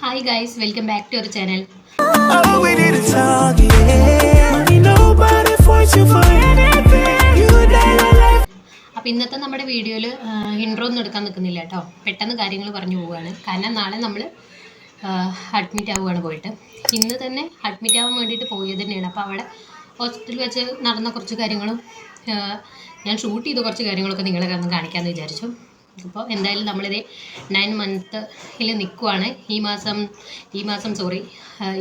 Hi guys welcome back to our channel. അപ്പോൾ ഇന്നത്തെ നമ്മുടെ വീഡിയോയിൽ ഇൻട്രോ ഒന്നും എടുക്കാൻ നിൽക്കുന്നില്ല കേട്ടോ. പെട്ടെന്ന് കാര്യങ്ങൾ പറഞ്ഞു പോവുകയാണ്. കാരണം നാളെ നമ്മൾ അഡ്മിറ്റ് ആവുകയാണ് പോയിട്ട്. ഇന്ന് തന്നെ അഡ്മിറ്റ് ആവാൻ വേണ്ടിയിട്ട് പോയത് തന്നെയാണ്. അപ്പോൾ അവിടെ ഹോസ്പിറ്റലിൽ വെച്ച് നടന്ന കുറച്ച് കാര്യങ്ങളും ഞാൻ ഷൂട്ട് ചെയ്ത കുറച്ച് കാര്യങ്ങളൊക്കെ നിങ്ങളെ കാണിക്കാമെന്ന് വിചാരിച്ചു. അപ്പോൾ എന്തായാലും നമ്മളിത് നയൻ മന്ത്തിൽ നിൽക്കുവാണ് ഈ മാസം ഈ മാസം സോറി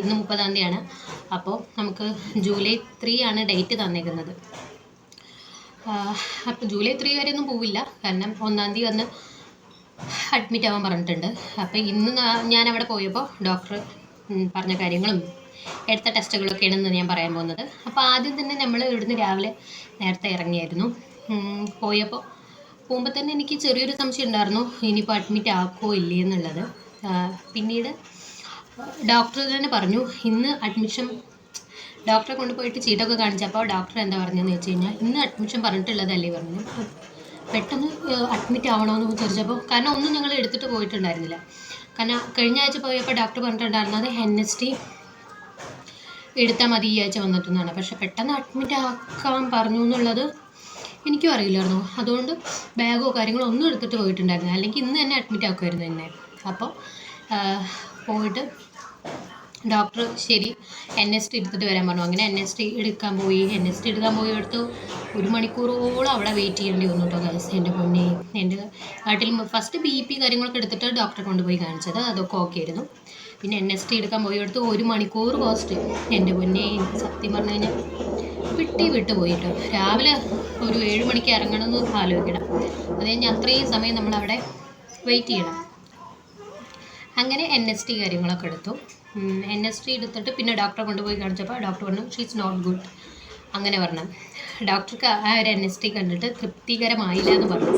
ഇന്ന് മുപ്പതാം തീയതിയാണ്. അപ്പോൾ നമുക്ക് ജൂലൈ ത്രീ ആണ് ഡേറ്റ് തന്നേക്കുന്നത്. അപ്പോൾ ജൂലൈ ത്രീ വരെ ഒന്നും പോവില്ല. കാരണം ഒന്നാം തീയതി വന്ന് അഡ്മിറ്റ് ആവാൻ പറഞ്ഞിട്ടുണ്ട്. അപ്പോൾ ഇന്ന് ഞാൻ അവിടെ പോയപ്പോൾ ഡോക്ടർ പറഞ്ഞ കാര്യങ്ങളും എടുത്ത ടെസ്റ്റുകളൊക്കെയാണെന്ന് ഞാൻ പറയാൻ പോകുന്നത്. അപ്പോൾ ആദ്യം തന്നെ നമ്മൾ ഇവിടുന്ന് രാവിലെ നേരത്തെ ഇറങ്ങിയായിരുന്നു. പോയപ്പോൾ പോകുമ്പോൾ തന്നെ എനിക്ക് ചെറിയൊരു സംശയം ഉണ്ടായിരുന്നു. ഇനിയിപ്പോൾ അഡ്മിറ്റ് ആക്കുമോ ഇല്ലേ എന്നുള്ളത്. പിന്നീട് ഡോക്ടർ തന്നെ പറഞ്ഞു ഇന്ന് അഡ്മിഷൻ ഡോക്ടറെ കൊണ്ടുപോയിട്ട് ചീട്ടൊക്കെ കാണിച്ചപ്പോൾ ഡോക്ടർ എന്താ പറഞ്ഞതെന്ന് വെച്ച് കഴിഞ്ഞാൽ ഇന്ന് അഡ്മിഷൻ പറഞ്ഞിട്ടുള്ളതല്ലേ പറഞ്ഞു. പെട്ടെന്ന് അഡ്മിറ്റ് ആവണമെന്ന് വിചാരിച്ചപ്പോൾ കാരണം ഒന്നും ഞങ്ങൾ എടുത്തിട്ട് പോയിട്ടുണ്ടായിരുന്നില്ല. കാരണം കഴിഞ്ഞ ആഴ്ച പോയപ്പോൾ ഡോക്ടർ പറഞ്ഞിട്ടുണ്ടായിരുന്നത് എൻ എസ് ടി എടുത്താൽ മതി ഈ ആഴ്ച വന്നിട്ടെന്നാണ്. പക്ഷെ പെട്ടെന്ന് അഡ്മിറ്റ് ആക്കാൻ പറഞ്ഞു എന്നുള്ളത് എനിക്കും അറിയില്ലായിരുന്നു. അതുകൊണ്ട് ബാഗോ കാര്യങ്ങളോ ഒന്നും എടുത്തിട്ട് പോയിട്ടുണ്ടായിരുന്നു അല്ലെങ്കിൽ ഇന്ന് തന്നെ അഡ്മിറ്റ് ആക്കുമായിരുന്നു എന്നെ. അപ്പോൾ പോയിട്ട് ഡോക്ടർ ശരി എൻ എസ് ടി എടുത്തിട്ട് വരാൻ പറഞ്ഞു. അങ്ങനെ എൻ എസ് ടി എടുക്കാൻ പോയി. എൻ എസ് ടി എടുക്കാൻ പോയി എടുത്ത്. ഒരു മണിക്കൂറോളം അവിടെ വെയിറ്റ് ചെയ്യേണ്ടി വന്നു കേട്ടോ ഗൈസ് എന്റെ പൊന്നെ. എന്റെ നാട്ടിൽ ഫസ്റ്റ് ബി പി കാര്യങ്ങളൊക്കെ എടുത്തിട്ട് ഡോക്ടറെ കൊണ്ടുപോയി കാണിച്ചത്. അതൊക്കെ ഓക്കെ ആയിരുന്നു. പിന്നെ എൻ എസ് ടി എടുക്കാൻ പോയി എടുത്ത്. ഒരു മണിക്കൂർ കോസ്റ്റ് എന്റെ പൊന്നെ. സത്യം പറഞ്ഞു കഴിഞ്ഞാൽ വിട്ടി വിട്ട് പോയിട്ടോ. രാവിലെ ഒരു ഏഴ് മണിക്ക് ഇറങ്ങണമെന്ന് ആലോചിക്കണം. അത് കഴിഞ്ഞ് അത്രയും സമയം നമ്മൾ അവിടെ വെയിറ്റ് ചെയ്യണം. അങ്ങനെ എൻ എസ് ടി കാര്യങ്ങളൊക്കെ എടുത്തു. എൻ എസ് ടി എടുത്തിട്ട് പിന്നെ ഡോക്ടറെ കൊണ്ടുപോയി കാണിച്ചപ്പോൾ ഡോക്ടർ പറഞ്ഞു ഷീ ഈസ് നോട്ട് ഗുഡ് അങ്ങനെ പറഞ്ഞു. ഡോക്ടർക്ക് ആ ഒരു എൻ എസ് ടി കണ്ടിട്ട് തൃപ്തികരമായില്ല എന്ന് പറഞ്ഞു.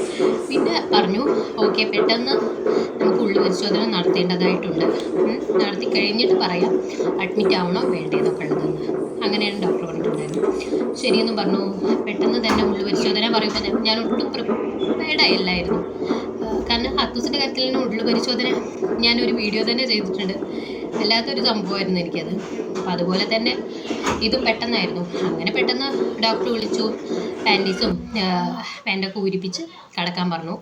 പിന്നെ പറഞ്ഞു ഓക്കെ പെട്ടെന്ന് നമുക്ക് ഉള്ളു പരിശോധന നടത്തേണ്ടതായിട്ടുണ്ട്. നടത്തി കഴിഞ്ഞിട്ട് പറയാം അഡ്മിറ്റ് ആവണോ വേണ്ടേന്നൊക്കെ ഉള്ളതെന്ന് അങ്ങനെയാണ് ഡോക്ടർ പറഞ്ഞിട്ടുണ്ടായിരുന്നു ശരിയെന്ന് പറഞ്ഞു പെട്ടെന്ന് തന്നെ ഉള്ളു പരിശോധന പറയുമ്പോൾ ഞാൻ- ഒട്ടും പ്രിപ്പയർഡ് ആയില്ലായിരുന്നു. കാരണം ഹത്തൂസിന്റെ കാര്യത്തിൽ തന്നെ ഉള്ളു പരിശോധന ഞാനൊരു വീഡിയോ തന്നെ ചെയ്തിട്ടുണ്ട്. വല്ലാത്തൊരു സംഭവമായിരുന്നു എനിക്കത്. അപ്പോൾ അതുപോലെ തന്നെ ഇത് പെട്ടെന്നായിരുന്നു. അങ്ങനെ പെട്ടെന്ന് ഡോക്ടർ വിളിച്ചു പാന്റീസും പാന്റൊക്കെ ഊരിപ്പിച്ച് കിടക്കാൻ പറഞ്ഞു.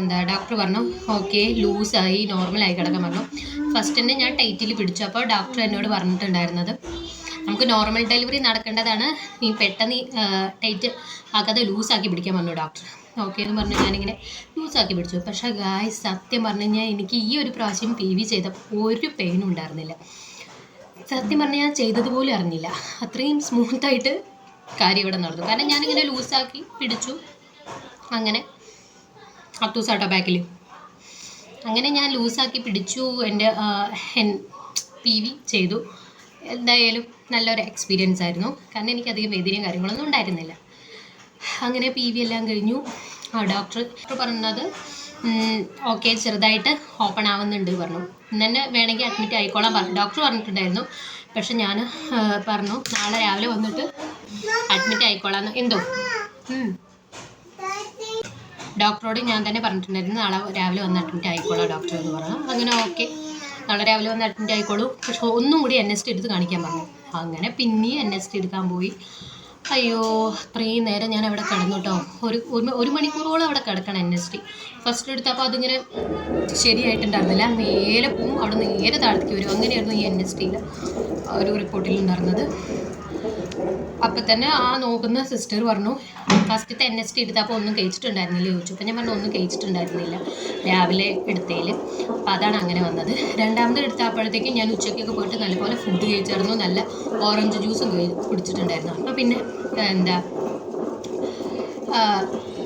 എന്താ ഡോക്ടർ പറഞ്ഞു ഓക്കെ ലൂസായി നോർമലായി കിടക്കാൻ പറഞ്ഞു. ഫസ്റ്റ് തന്നെ ഞാൻ ടൈറ്റിൽ പിടിച്ചു. അപ്പോൾ ഡോക്ടർ എന്നോട് പറഞ്ഞിട്ടുണ്ടായിരുന്നത് നമുക്ക് നോർമൽ ഡെലിവറി നടക്കേണ്ടതാണ്. നീ പെട്ടെന്ന് ടൈറ്റ് ആക്കാതെ ലൂസാക്കി പിടിക്കാൻ പറഞ്ഞു ഡോക്ടർ ഓക്കെ എന്ന് പറഞ്ഞു ഞാനിങ്ങനെ ലൂസാക്കി പിടിച്ചു. പക്ഷേ ഗായ് സത്യം പറഞ്ഞു കഴിഞ്ഞാൽ എനിക്ക് ഈ ഒരു പ്രാവശ്യം പി വി ചെയ്ത ഒരു പെയിനും ഉണ്ടായിരുന്നില്ല. സത്യം പറഞ്ഞാൽ ഞാൻ ചെയ്തതുപോലും അറിഞ്ഞില്ല. അത്രയും സ്മൂത്തായിട്ട് കാര്യം ഇവിടെ നടന്നു. കാരണം ഞാനിങ്ങനെ ലൂസാക്കി പിടിച്ചു. അങ്ങനെ അത്തൂസാട്ടോ ബാക്കിൽ അങ്ങനെ ഞാൻ ലൂസാക്കി പിടിച്ചു. എന്റെ പി വി ചെയ്തു. എന്തായാലും നല്ലൊരു എക്സ്പീരിയൻസ് ആയിരുന്നു. കാരണം എനിക്കധികം വേദനയും കാര്യങ്ങളൊന്നും ഉണ്ടായിരുന്നില്ല. അങ്ങനെ പി വി എല്ലാം കഴിഞ്ഞു. ആ ഡോക്ടർ ഡോക്ടർ പറഞ്ഞത് ഓക്കെ ചെറുതായിട്ട് ഓപ്പൺ ആവുന്നുണ്ട് പറഞ്ഞു. തന്നെ വേണമെങ്കിൽ അഡ്മിറ്റ് ആയിക്കോളാൻ പറഞ്ഞു. ഡോക്ടർ പറഞ്ഞിട്ടുണ്ടായിരുന്നു. പക്ഷെ ഞാൻ പറഞ്ഞു നാളെ രാവിലെ വന്നിട്ട് അഡ്മിറ്റ് ആയിക്കോളാന്ന് എന്തോ. ഡോക്ടറോട് ഞാൻ തന്നെ പറഞ്ഞിട്ടുണ്ടായിരുന്നു നാളെ രാവിലെ വന്ന് അഡ്മിറ്റ് ആയിക്കോളാം ഡോക്ടർ എന്ന് പറഞ്ഞു. അങ്ങനെ ഓക്കെ നാളെ രാവിലെ വന്ന് അഡ്മിറ്റ് ആയിക്കോളൂ. പക്ഷെ ഒന്നും കൂടി എൻ എസ് ടി എടുത്ത് കാണിക്കാൻ പറഞ്ഞു. അങ്ങനെ പിന്നെയും എൻ എസ് ടി എടുക്കാൻ പോയി. അയ്യോ അത്രയും നേരം ഞാൻ അവിടെ കിടന്നു കേട്ടോ ഒരു- ഒരു മണിക്കൂറോളം അവിടെ കിടക്കണം എൻ എസ് ടി ഫസ്റ്റ് എടുത്തപ്പോൾ അതിങ്ങനെ ശരിയായിട്ടുണ്ടായിരുന്നില്ല. നേരെ പോവും. അവിടെ നേരെ താഴത്തേക്ക് വരും. അങ്ങനെയായിരുന്നു ഈ എൻ എസ് ടിയിൽ ഒരു റിപ്പോർട്ടിൽ ഉണ്ടായിരുന്നത്. അപ്പം തന്നെ ആ നോക്കുന്ന സിസ്റ്റർ പറഞ്ഞു ഫസ്റ്റ് എൻ എസ് ടി എടുത്തപ്പോൾ ഒന്നും കഴിച്ചിട്ടുണ്ടായിരുന്നില്ല ചോദിച്ചു. അപ്പം ഞാൻ പറഞ്ഞു ഒന്നും കഴിച്ചിട്ടുണ്ടായിരുന്നില്ല രാവിലെ എടുത്തതിൽ അപ്പം അതാണ് അങ്ങനെ വന്നത്. രണ്ടാമത് എടുത്തപ്പോഴത്തേക്കും ഞാൻ ഉച്ചയ്ക്കൊക്കെ പോയിട്ട് നല്ലപോലെ ഫുഡ് കഴിച്ചായിരുന്നു. നല്ല ഓറഞ്ച് ജ്യൂസും കുടിച്ചിട്ടുണ്ടായിരുന്നു. അപ്പം പിന്നെ എന്താ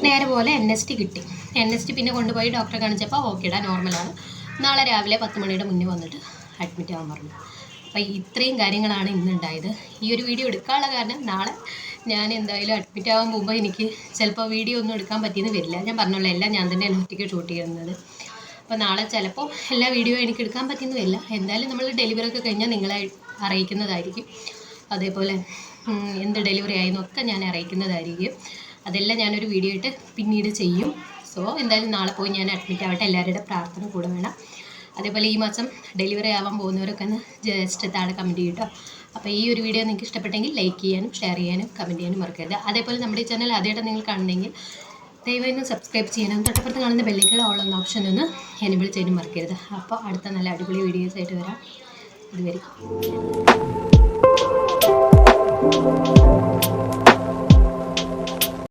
നേരെ പോലെ എൻ എസ് ടി കിട്ടി. എൻ എസ് ടി പിന്നെ കൊണ്ടുപോയി ഡോക്ടറെ കാണിച്ചപ്പോൾ ഓക്കേടാ നോർമലാണ് നാളെ രാവിലെ പത്ത് മണിയുടെ മുന്നേ വന്നിട്ട് അഡ്മിറ്റ് ആവാൻ പറഞ്ഞു. അപ്പോൾ ഇത്രയും കാര്യങ്ങളാണ് ഇന്നുണ്ടായത്. ഈ ഒരു വീഡിയോ എടുക്കാനുള്ള കാരണം നാളെ ഞാൻ എന്തായാലും അഡ്മിറ്റ് ആവാൻ പോകുമ്പോൾ എനിക്ക് ചിലപ്പോൾ വീഡിയോ ഒന്നും എടുക്കാൻ പറ്റിയെന്ന് വരില്ല. ഞാൻ പറഞ്ഞല്ലോ എല്ലാം ഞാൻ തന്നെ ഒറ്റയ്ക്ക് ഷൂട്ട് ചെയ്യുന്നത്. അപ്പോൾ നാളെ ചിലപ്പോൾ എല്ലാ വീഡിയോ എനിക്ക് എടുക്കാൻ പറ്റിയെന്ന് വരില്ല. എന്തായാലും നമ്മൾ ഡെലിവറി ഒക്കെ കഴിഞ്ഞാൽ നിങ്ങളെ അറിയിക്കുന്നതായിരിക്കും. അതേപോലെ എന്ത് ഡെലിവറി ആയെന്നൊക്കെ ഞാൻ അറിയിക്കുന്നതായിരിക്കും. അതെല്ലാം ഞാനൊരു വീഡിയോ ഇട്ട് പിന്നീട് ചെയ്യും. സോ എന്തായാലും നാളെ പോയി ഞാൻ അഡ്മിറ്റ് ആവട്ടെ. എല്ലാവരുടെ പ്രാർത്ഥന കൂടെ വേണം. അതേപോലെ ഈ മാസം ഡെലിവറി ആവാൻ പോകുന്നവരൊക്കെ ഒന്ന് ജസ്റ്റ് താഴെ കമന്റ് ചെയ്യട്ടോ അപ്പോൾ ഈ ഒരു വീഡിയോ നിങ്ങൾക്ക് ഇഷ്ടപ്പെട്ടെങ്കിൽ ലൈക്ക് ചെയ്യാനും ഷെയർ ചെയ്യാനും കമന്റ് ചെയ്യാനും മറക്കരുത്. അതേപോലെ നമ്മുടെ ഈ ചാനൽ ആദ്യമായിട്ട് നിങ്ങൾ കാണണമെങ്കിൽ ദയവായി ഒന്ന് സബ്സ്ക്രൈബ് ചെയ്യാനും തൊട്ടപ്പുറത്ത് കാണുന്ന ബെല്ലിക്കുള്ള ഓൾ ഓപ്ഷൻ ഒന്ന് എനേബിൾ ചെയ്യാനും മറക്കരുത്. അപ്പോൾ അടുത്ത നല്ല അടിപൊളി വീഡിയോസ് ആയിട്ട് വരാം. ഇതുവരെ.